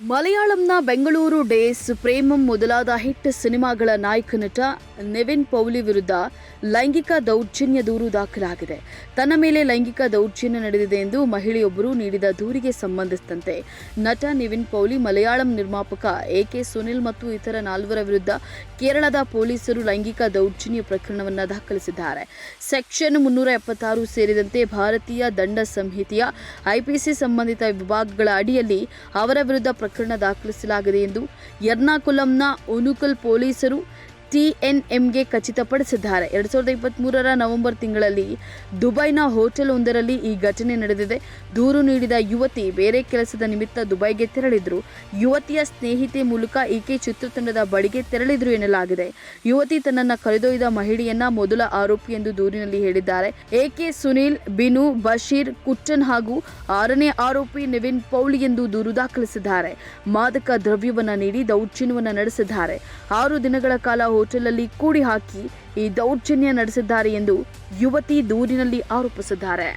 ಮಲಯಾಳಂನ Bengaluru days Premam ಮೊದಲಾದ hit ಸಿನಿಮಾಗಳ ನಾಯಕ ನಟ ನೆವಿನ್ ಪೌಲಿ ವಿರುದ್ಧ ಲೈಂಗಿಕ ದೌರ್ಜನ್ಯ ದೂರು ದಾಖಲಾಗಿದೆ. ತನ್ನ ಮೇಲೆ ಲೈಂಗಿಕ ದೌರ್ಜನ್ಯ ನಡೆದಿದೆ ಎಂದು ಮಹಿಳೆಯೊಬ್ಬರು ನೀಡಿದ ದೂರಿಗೆ ಸಂಬಂಧಿಸಿದಂತೆ ನಟ ನಿವಿನ್ ಪೌಲಿ ಮಲಯಾಳಂ ನಿರ್ಮಾಪಕ ಎಕೆ ಸುನಿಲ್ ಮತ್ತು ಇತರ ನಾಲ್ವರ ವಿರುದ್ಧ ಕೇರಳದ ಪೊಲೀಸರು ಲೈಂಗಿಕ ದೌರ್ಜನ್ಯ ಪ್ರಕರಣವನ್ನು ದಾಖಲಿಸಿದ್ದಾರೆ. ಸೆಕ್ಷನ್ ಮುನ್ನೂರ ಎಪ್ಪತ್ತಾರು ಸೇರಿದಂತೆ ಭಾರತೀಯ ದಂಡ ಸಂಹಿತೆಯ ಐಪಿಸಿ ಸಂಬಂಧಿತ ವಿಭಾಗಗಳ ಅಡಿಯಲ್ಲಿ ಅವರ ವಿರುದ್ಧ ಪ್ರಕರಣ ದಾಖಲಿಸಲಾಗಿದೆ ಎಂದು ಎರ್ನಾಕುಲಂನ ಉನುಕಲ್ ಪೊಲೀಸರು ಟಿಎನ್ಎಂಗೆ ಖಚಿತಪಡಿಸಿದ್ದಾರೆ. ಎರಡು ಸಾವಿರದ ಇಪ್ಪತ್ತ್ಮೂರರ ನವೆಂಬರ್ ತಿಂಗಳಲ್ಲಿ ದುಬೈನ ಹೋಟೆಲ್ ಒಂದರಲ್ಲಿ ಈ ಘಟನೆ ನಡೆದಿದೆ. ದೂರು ನೀಡಿದ ಯುವತಿ ಬೇರೆ ಕೆಲಸದ ನಿಮಿತ್ತ ದುಬೈಗೆ ತೆರಳಿದ್ರು. ಯುವತಿಯ ಸ್ನೇಹಿತೆ ಮೂಲಕ ಈಕೆ ಚಿತ್ರತಂಡದ ಬಳಿಗೆ ತೆರಳಿದ್ರು ಎನ್ನಲಾಗಿದೆ. ಯುವತಿ ತನ್ನನ್ನ ಕರೆದೊಯ್ದ ಮಹಿಳೆಯನ್ನ ಮೊದಲ ಆರೋಪಿ ಎಂದು ದೂರಿನಲ್ಲಿ ಹೇಳಿದ್ದಾರೆ. ಎಕೆ ಸುನೀಲ್, ಬಿನು, ಬಶೀರ್ ಕುಟ್ಟನ್ ಹಾಗೂ ಆರನೇ ಆರೋಪಿ ನಿವಿನ್ ಪೌಳಿ ಎಂದು ದೂರು ದಾಖಲಿಸಿದ್ದಾರೆ. ಮಾದಕ ದ್ರವ್ಯವನ್ನು ನೀಡಿ ದೌರ್ಜನ್ಯವನ್ನು ನಡೆಸಿದ್ದಾರೆ. ಆರು ದಿನಗಳ ಕಾಲ ಹೋಟೆಲ್ನಲ್ಲಿ ಕೂಡಿ ಹಾಕಿ ಈ ದೌರ್ಜನ್ಯ ನಡೆಸಿದ್ದಾರೆ ಎಂದು ಯುವತಿ ದೂರಿನಲ್ಲಿ ಆರೋಪಿಸಿದ್ದಾರೆ.